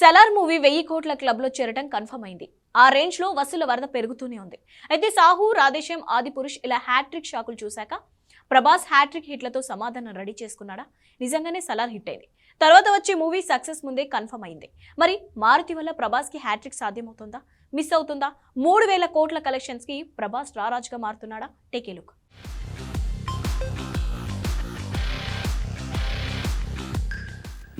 Salaar movie వెయ్యి కోట్ల క్లబ్లో చేరటం కన్ఫర్మ్ అయింది. ఆ రేంజ్లో వసూల వరద పెరుగుతూనే ఉంది. అయితే సాహు రాధేశ్యం ఆది పురుష్ ఇలా హ్యాట్రిక్ షాకులు చూశాక ప్రభాస్ హ్యాట్రిక్ హిట్లతో సమాధానం రెడీ చేసుకున్నాడా? నిజంగానే సలార్ హిట్ అయింది. తర్వాత వచ్చే మూవీ సక్సెస్ ముందే కన్ఫర్మ్ అయింది. మరి మారుతి వల్ల ప్రభాస్కి హ్యాట్రిక్ సాధ్యమవుతుందా? మిస్ అవుతుందా? మూడు వేల కోట్ల కలెక్షన్స్కి ప్రభాస్ రారాజుగా మారుతున్నాడా? Take a look.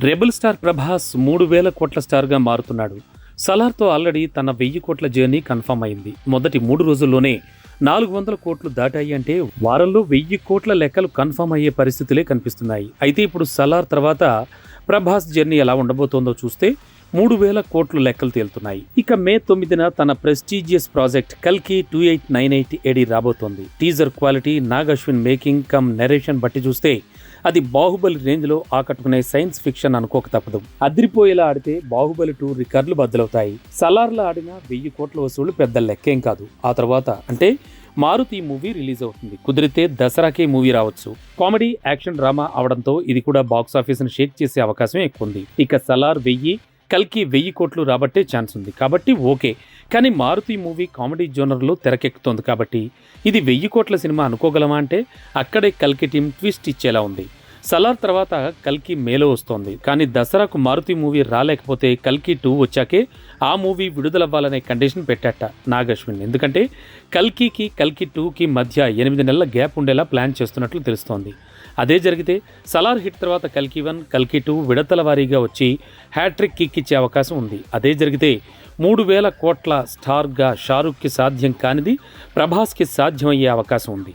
Rebel star Prabhas మూడు వేల కోట్ల స్టార్గా మారుతున్నాడు. సలార్తో ఆల్రెడీ తన వెయ్యి కోట్ల జర్నీ కన్ఫర్మ్ అయింది. మొదటి మూడు రోజుల్లోనే నాలుగు వందల కోట్లు దాటాయి అంటే వారంలో వెయ్యి కోట్ల లెక్కలు కన్ఫర్మ్ అయ్యే పరిస్థితులే కనిపిస్తున్నాయి. అయితే ఇప్పుడు సలార్ తర్వాత ప్రభాస్ జర్నీ ఎలా ఉండబోతోందో చూస్తే మూడు వేల కోట్లు లెక్కలు తేలుతున్నాయి. ఇక మే తొమ్మిదిన తన ప్రెస్టీజియస్ ప్రాజెక్ట్ కల్కి two eight nine eight AD రాబోతోంది. Teaser quality Nag Ashwin making cum narration బట్టి చూస్తే అది బాహుబలి రేంజ్లో ఆకట్టుకునే సైన్స్ ఫిక్షన్ అనుకోక తప్పదు. అదిరిపోయేలా ఆడితే బాహుబలి టూ రికార్డులు బద్దలవుతాయి. సలార్లో ఆడిన వెయ్యి కోట్ల వసూళ్ళు పెద్ద లెక్కేం కాదు. ఆ తర్వాత అంటే మారుతి మూవీ రిలీజ్ అవుతుంది. కుదిరితే దసరాకే మూవీ రావచ్చు. కామెడీ యాక్షన్ డ్రామా అవడంతో ఇది కూడా బాక్స్ ఆఫీస్ను షేక్ చేసే అవకాశం ఎక్కువ ఉంది ఇక సలార్ వెయ్యి కల్కి వెయ్యి కోట్లు రాబట్టే ఛాన్స్ ఉంది. కాబట్టి ఓకే. కానీ మారుతి మూవీ కామెడీ జోనర్లో తెరకెక్కుతోంది కాబట్టి ఇది వెయ్యి కోట్ల సినిమా అనుకోగలమా అంటే అక్కడే కల్కి టీం ట్విస్ట్ ఇచ్చేలా ఉంది. సలార్ తర్వాత కల్కి మేలో వస్తోంది. కానీ దసరాకు మారుతి మూవీ రాలేకపోతే కల్కి టూ వచ్చాకే ఆ మూవీ విడుదలవ్వాలనే కండిషన్ పెట్టాట నాగశ్విన్. ఎందుకంటే కల్కికి కల్కి టూకి మధ్య ఎనిమిది నెలల గ్యాప్ ఉండేలా ప్లాన్ చేస్తున్నట్లు తెలుస్తోంది. అదే జరిగితే సలార్ హిట్ తర్వాత కల్కి వన్ కల్కి టూ విడతల వారీగా వచ్చి హ్యాట్రిక్ కిక్ ఇచ్చే అవకాశం ఉంది. అదే జరిగితే మూడు వేల కోట్ల స్టార్గా షారుఖ్కి సాధ్యం కానిది ప్రభాస్కి సాధ్యమయ్యే అవకాశం ఉంది.